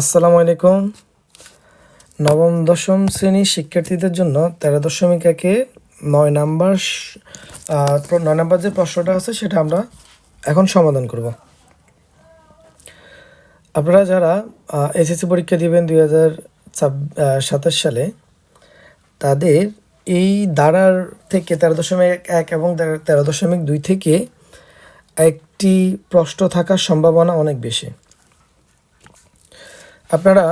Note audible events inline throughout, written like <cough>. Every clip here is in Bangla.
আসসালামু আলাইকুম। নবম, দশম শ্রেণির শিক্ষার্থীদের জন্য তেরো দশমিক একে নয় নাম্বার নয় নাম্বার যে প্রশ্নটা আছে সেটা আমরা এখন সমাধান করব। আপনারা যারা এসএসসি পরীক্ষা দিবেন দুই হাজার সাতাশ সালে, তাদের এই দাঁড়ার থেকে তেরো দশমিক এক এবং তেরো দশমিক দুই থেকে একটি প্রশ্ন থাকার সম্ভাবনা অনেক বেশি। আপনারা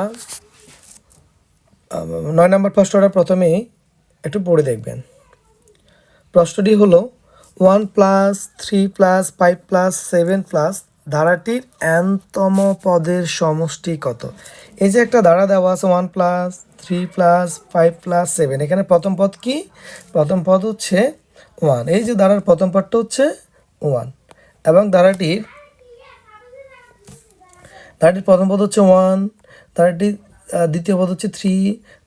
নয় নম্বর প্রশ্নটা প্রথমেই একটু পড়ে দেখবেন। প্রশ্নটি হলো one plus three plus five plus seven plus ধারাটির এনতম পদের সমষ্টি কত? এই যে একটা ধারা দেওয়া আছে one plus three plus five plus seven এখানে প্রথম পদ কি? প্রথম পদ হচ্ছে ওয়ান এই যে ধারার প্রথম পদটা হচ্ছে ওয়ান এবং ধারাটির ধারাটির প্রথম পদ হচ্ছে ওয়ান ধারাটির আহ, দ্বিতীয় পদ হচ্ছে থ্রি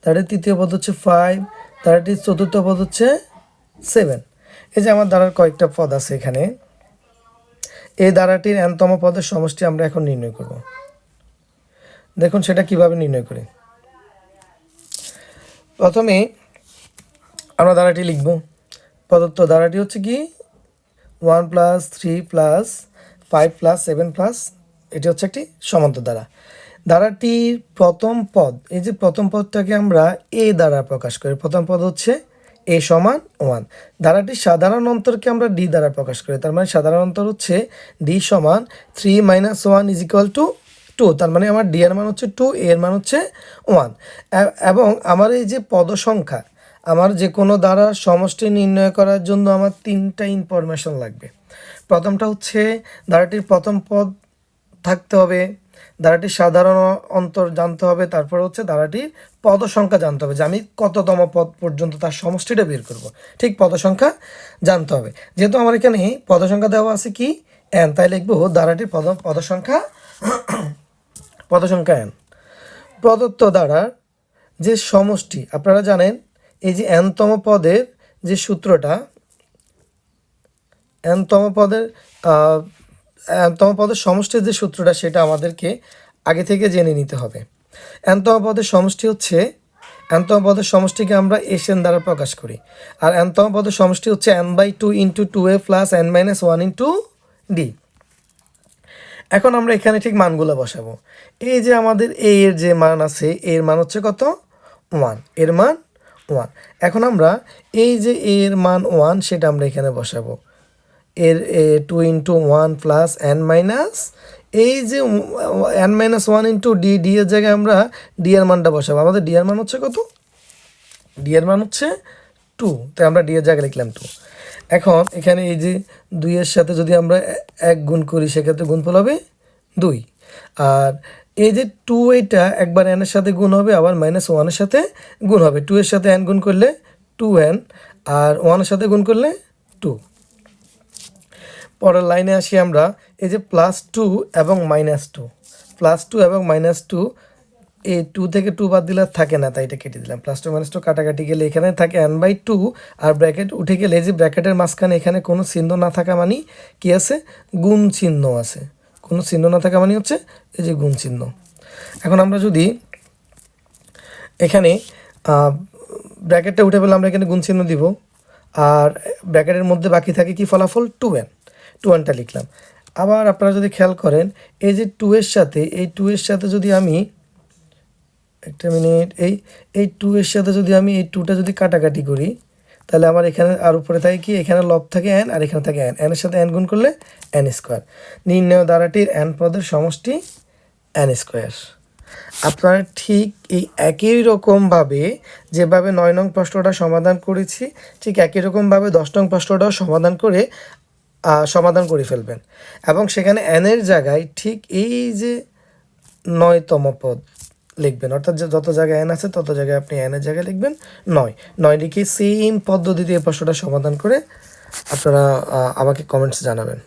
ধারাটির তৃতীয় পদ হচ্ছে ফাইভ ধারাটির চতুর্থ পদ হচ্ছে সেভেন এই যে আমার দ্বারার কয়েকটা পদ আছে এখানে। এই দ্বারাটির এনতম পদের সমষ্টি আমরা এখন নির্ণয় করব। দেখুন সেটা কীভাবে নির্ণয় করি। প্রথমে আমরা দ্বারাটি লিখব। প্রদত্ত দ্বারাটি হচ্ছে কি? One plus three plus five plus seven plus এটি হচ্ছে একটি সমান্তর দ্বারা। দ্বারাটির প্রথম পদ, এই যে প্রথম পদটাকে আমরা এ দ্বারা প্রকাশ করি। প্রথম পদ হচ্ছে এ সমান ওয়ান। দ্বারাটির সাধারণ অন্তরকে আমরা ডি দ্বারা প্রকাশ করি। তার মানে সাধারণ অন্তর হচ্ছে ডি সমান three minus one is equal to two. তার মানে আমার ডি এর মান হচ্ছে টু, এ এর মান হচ্ছে ওয়ান। এবং আমার এই যে পদ সংখ্যা আমার যে কোনো দ্বারা সমষ্টি নির্ণয় করার জন্য আমার তিনটা ইনফরমেশন লাগবে। প্রথমটা হচ্ছে দ্বারাটির প্রথম পদ থাকতে হবে দ্বারাটির সাধারণ অন্তর জানতে হবে, তারপর হচ্ছে দ্বারাটির পদ সংখ্যা জানতে হবে যে আমি কততম পদ পর্যন্ত তার সমষ্টিটা বের করব। ঠিক পদ সংখ্যা জানতে হবে। যেহেতু আমার এখানে পদ সংখ্যা দেওয়া আছে কি? এন তাই লিখব দ্বারাটির পদ পদ সংখ্যা <coughs> পদ সংখ্যা এন প্রদত্ত দ্বারার যে সমষ্টি, আপনারা জানেন, এই যে এনতম পদের যে সূত্রটা এনতম পদের এনতম পদের সমষ্টির যে সূত্রটা, সেটা আমাদেরকে আগে থেকে জেনে নিতে হবে। এনতম পদের সমষ্টি হচ্ছে এনতম পদের সমষ্টিকে আমরা এস এন দ্বারা প্রকাশ করি। আর এনতম পদের সমষ্টি হচ্ছে n by two into two a plus n minus one into d এখন আমরা এখানে ঠিক মানগুলো বসাবো। এই যে আমাদের এ এর যে মান আছে এর মান হচ্ছে কত? ওয়ানের মান ওয়ান এখন আমরা এই যে এর মান ওয়ান সেটা আমরা এখানে বসাবো। এর two into one plus n minus এই যে n minus one into d d এর জায়গায় আমরা ডি এর মানটা বসাবো। আমাদের ডি এর মান হচ্ছে কত? ডি এর মান হচ্ছে টু তাই আমরা ডি এর জায়গায় লিখলাম টু এখন এখানে এই যে দুইয়ের সাথে যদি আমরা এক গুণ করি, সেক্ষেত্রে গুণফল হবে দুই। আর এই যে টু এইটা একবার এনের সাথে গুণ হবে, আবার মাইনাস ওয়ানের সাথে গুণ হবে। টু এর সাথে এন গুণ করলে টু এন আর ওয়ানের সাথে গুণ করলে টু পরের লাইনে আসি আমরা, এই যে প্লাস টু এবং মাইনাস টু প্লাস টু এবং মাইনাস টু এই টু থেকে টু বাদ দিলে থাকে না, তাই এটা কেটে দিলাম। প্লাস টু মাইনাস টু কাটাকাটি গেলে এখানে থাকে এন বাই টু আর ব্র্যাকেট উঠে গেলে যে ব্র্যাকেটের মাঝখানে এখানে কোনো চিহ্ন না থাকা মানে কি আছে? গুণ চিহ্ন আছে। কোনো চিহ্ন না থাকা মানে হচ্ছে এই যে গুণ চিহ্ন। এখন আমরা যদি এখানে ব্র্যাকেটটা উঠে পেলে আমরা এখানে গুণ চিহ্ন দিব, আর ব্র্যাকেটের মধ্যে বাকি থাকে কি ফলাফল? টু এন টু এনটা লিখলাম। আবার আপনারা যদি খেয়াল করেন, এই যে টু এর সাথে, এই টু এর সাথে যদি আমি একটা মিনিট, এই এই টু এর সাথে যদি আমি এই টুটা যদি কাটাকাটি করি, তাহলে আমার এখানে, আর উপরে থাকে কি, এখানে লব থাকে অ্যান আর এখানে থাকে অ্যান এনের সাথে অ্যান গুণ করলে অ্যান স্কোয়ার নির্ণয় দ্বারাটির এন পদের সমষ্টি অ্যান স্কোয়ার আপনারা ঠিক এই একই রকমভাবে যেভাবে নয় নং প্রশ্নটা সমাধান করেছি, ঠিক একই রকমভাবে দশ নং প্রশ্নটাও সমাধান করে সমাধান করে ফেলবেন। এবং সেখানে এনের জায়গায় ঠিক এই যে নয়তম পদ লিখবেন, অর্থাৎ যে যত জায়গায় এন আছে তত জায়গায় আপনি এনের জায়গায় লিখবেন নয়। নয় লিখে সেম পদ্ধতিতে এ প্রশ্নটা সমাধান করে আপনারা আমাকে কমেন্টস জানাবেন।